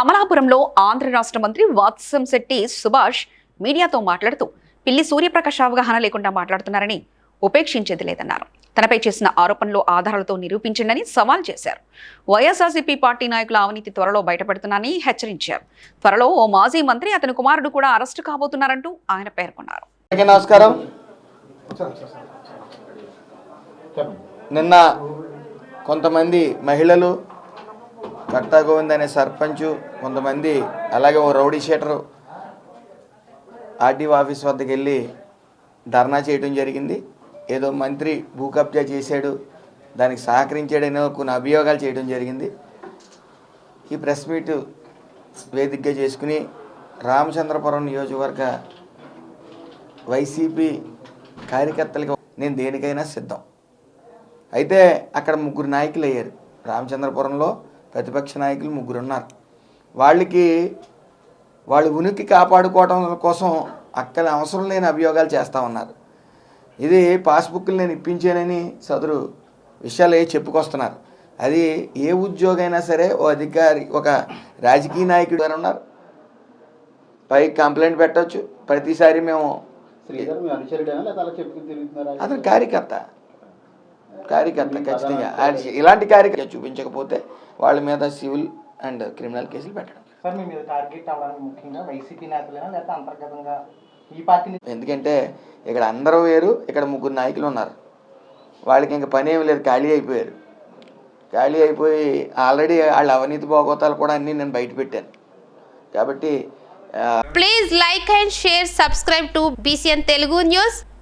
అమలాపురంలో ఆంధ్ర రాష్ట్ర మంత్రి వాత్సంశెట్టి సుభాష్ మీడియాతో మాట్లాడుతూ పిల్లి సూర్యప్రకాష్ అవగాహన లేకుండా మాట్లాడుతున్నారని ఉపేక్షించేది లేదన్నారు. తనపై చేసిన ఆరోపణలు ఆధారాలతో నిరూపించండి సవాల్ చేశారు. వైఎస్ఆర్సీపీ పార్టీ నాయకుల అవినీతి త్వరలో బయటపడుతున్నానని హెచ్చరించారు. త్వరలో ఓ మాజీ మంత్రి అతని కుమారుడు కూడా అరెస్టు కాబోతున్నారంటూ ఆయన పేర్కొన్నారు. నమస్కారం. నిన్న కొంతమంది మహిళలు కట్టా గోవింద్ అనే సర్పంచ్ కొంతమంది అలాగే ఓ రౌడీ షీటరు ఆర్డీఓ ఆఫీస్ వద్దకు వెళ్ళి ధర్నా చేయడం జరిగింది. ఏదో మంత్రి భూ కబ్జా చేశాడు దానికి సహకరించాడనే కొన్ని అభియోగాలు చేయడం జరిగింది. ఈ ప్రెస్ మీట్ వేదికగా చేసుకుని రామచంద్రపురం నియోజకవర్గ వైసీపీ కార్యకర్తలకి నేను దేనికైనా సిద్ధం. అయితే అక్కడ ముగ్గురు నాయకులు అయ్యారు రామచంద్రపురంలో ప్రతిపక్ష నాయకులు ముగ్గురు ఉన్నారు వాళ్ళకి వాళ్ళ ఉనికి కాపాడుకోవడం కోసం అక్కడ అవసరం లేని అభియోగాలు చేస్తూ ఉన్నారు. ఇది పాస్బుక్లు నేను ఇప్పించానని సదరు విషయాలు చెప్పుకొస్తున్నారు. అది ఏ ఉద్యోగైనా సరే ఓ అధికారి ఒక రాజకీయ నాయకుడు అని ఉన్నారు. పై కంప్లైంట్ పెట్టొచ్చు. ప్రతిసారి మేము అతను కార్యకర్త. కార్యకర్త ఖచ్చితంగా. ఇలాంటి కార్యకర్త చూపించకపోతే వాళ్ళ మీద సివిల్ అండ్ క్రిమినల్ కేసులు పెట్టడం. సార్ మీ మీద టార్గెట్ అవ్వడానికి ముఖ్యంగా వైసీపీ నేతలేనా లేకపోతే అంతర్గతంగా ఈ పార్టీని ఎందుకంటే ఇక్కడ అందరూ వేరు ఇక్కడ ముగ్గురు నాయకులు ఉన్నారు. వాళ్ళకి ఇంకా పని ఏమి లేదు ఖాళీ అయిపోయారు. ఖాళీ అయిపోయి ఆల్రెడీ వాళ్ళ అవినీతి భోగోతాలు కూడా అన్నీ నేను బయట పెట్టాను. కాబట్టి Please like and share, subscribe to BCN Telugu News.